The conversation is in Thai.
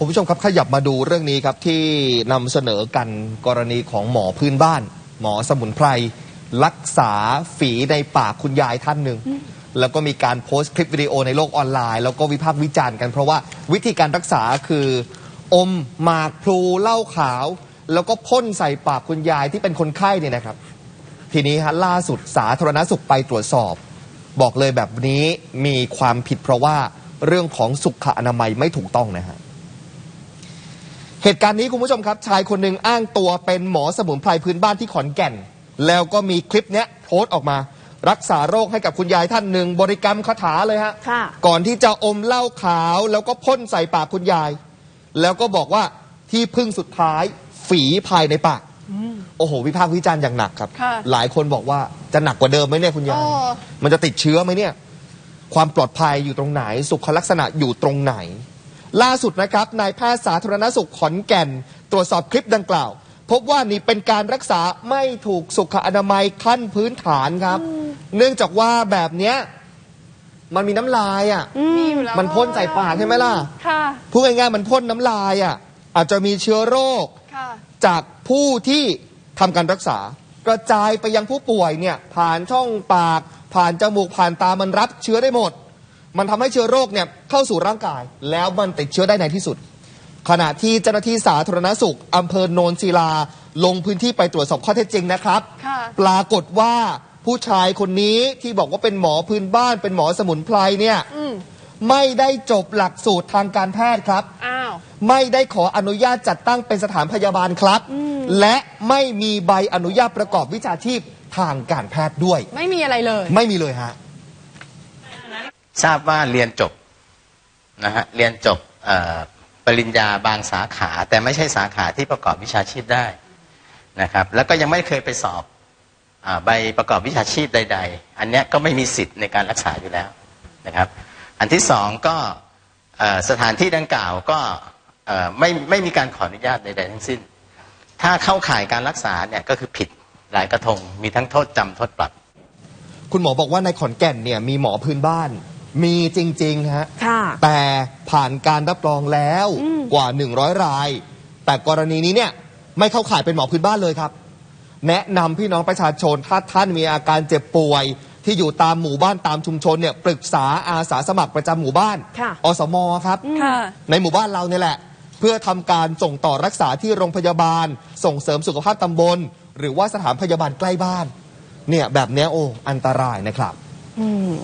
คุณผู้ชมครับขยับมาดูเรื่องนี้ครับที่นำเสนอกันกรณีของหมอพื้นบ้าน หมอสมุนไพรรักษาฝีในปากคุณยายท่านหนึ่งแล้วก็มีการโพสต์คลิปวิดีโอในโลกออนไลน์ แล้วก็วิพากษ์วิจารณ์กัน เพราะว่าวิธีการรักษาคือ อมหมากพลูเหล้าขาว แล้วก็พ่นใส่ปากคุณยายที่เป็นคนไข้เนี่ยนะครับ ทีนี้ฮะล่าสุดสาธารณสุขไปตรวจสอบ บอกเลยแบบนี้มีความผิดเพราะว่าเรื่องของสุขอนามัยไม่ถูกต้องนะฮะ เหตุการณ์นี้คุณผู้ชมครับ ชายคนหนึ่งอ้างตัวเป็นหมอสมุนไพรพื้นบ้านที่ขอนแก่น แล้วก็มีคลิปเนี้ยโพสต์ออกมา รักษาโรคให้กับคุณยายท่านหนึ่งบริกรรมคาถาเลยฮะค่ะ ก่อนที่จะอมเหล้าขาว แล้วก็พ่นใส่ปากคุณยาย แล้วก็บอกว่าที่พึ่งสุดท้ายฝีภายในปากโอ้โหวิพากษ์วิจารณ์อย่างหนักครับ ค่ะ หลายคนบอกว่าจะหนักกว่าเดิมไหมเนี่ยคุณยายโอ้มันจะติดเชื้อไหมเนี่ย ความปลอดภัยอยู่ตรงไหน สุขลักษณะอยู่ตรงไหน ล่าสุดนะครับนายแพทย์สาธารณสุขขอนแก่น ตรวจสอบคลิปดังกล่าว พบว่านี่เป็นการรักษาไม่ถูกสุขอนามัยขั้นพื้นฐานครับ เนื่องจากว่าแบบเนี้ยมันมีน้ำลายอะ มีอยู่แล้วมันพ่นใส่ปากใช่ไหมล่ะ ค่ะ พูดง่ายๆมันพ่นน้ำลายอะ อาจจะมีเชื้อโรค ค่ะ จากผู้ที่ทำการรักษา กระจายไปยังผู้ป่วยเนี่ย ผ่านช่องปาก ผ่านจมูกผ่านตามันรับเชื้อได้หมด มันทำให้เชื้อโรคเนี่ยเข้าสู่ร่างกาย แล้วมันติดเชื้อได้ในที่สุด ขณะที่เจ้าหน้าที่สาธารณสุขอำเภอโนนศิลา ลงพื้นที่ไปตรวจสอบข้อเท็จจริงนะครับค่ะปรากฏว่าผู้ชายคนนี้ที่บอกว่าเป็นหมอพื้นบ้าน เป็นหมอสมุนไพรเนี่ยอืมไม่ได้จบหลักสูตรทางการแพทย์ครับอ้าวไม่ได้ขออนุญาตจัดตั้งเป็นสถานพยาบาลครับ และไม่มีใบอนุญาตประกอบวิชาชีพทางการแพทย์ด้วย ไม่มีอะไรเลย ไม่มีเลยฮะ ทราบว่าเรียนจบนะฮะเรียนจบปริญญาบางสาขา แต่ไม่ใช่สาขาที่ประกอบวิชาชีพได้นะครับ แล้วก็ยังไม่เคยไปสอบอใบประกอบวิชาชีพใด ๆ อันนี้ก็ไม่มีสิทธิ์ในการรักษาอยู่แล้วนะครับ อันที่สองก็สถานที่ดังกล่าวก็ไม่ไม่มีการขออนุญาตใด ๆ ทั้งสิ้น ถ้าเข้าข่ายการรักษาเนี่ยก็คือผิดหลายกระทง มีทั้งโทษจำโทษปรับ คุณหมอบอกว่าในขอนแก่นเนี่ยมีหมอพื้นบ้าน มีจริงๆฮะค่ะ แต่ผ่านการรับรองแล้วอืม กว่า 100 ราย แต่กรณีนี้เนี่ยไม่เข้าข่ายเป็นหมอพื้นบ้านเลยครับ แนะนำพี่น้องประชาชนถ้าท่านมีอาการเจ็บป่วย ที่อยู่ตามหมู่บ้านตามชุมชนเนี่ยปรึกษาอาสาสมัครประจำหมู่บ้าน ค่ะ อสมครับ ค่ะ ในหมู่บ้านเราเนี่ยแหละ เพื่อทำการส่งต่อรักษาที่โรงพยาบาล ส่งเสริมสุขภาพตำบล หรือว่าสถานพยาบาลใกล้บ้าน เนี่ยแบบเนี้ยโอ้อันตรายนะครับ อืม